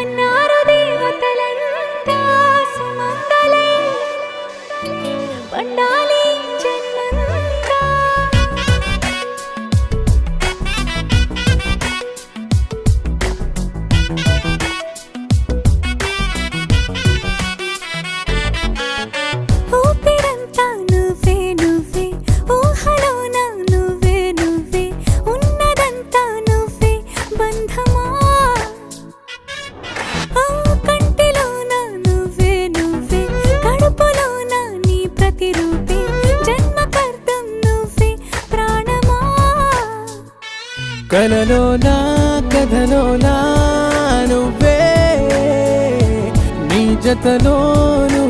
అన్నారు దేవతలంతా సుమందలే పండాలి జన్మంతా ఊపిరంతా నువ్వే నువ్వే. ఊహలోన నువ్వే నువ్వే. ఉన్నదంతా నువ్వే. బంధమా కలలో నా కథలో నా నువ్వే నీ జతలోను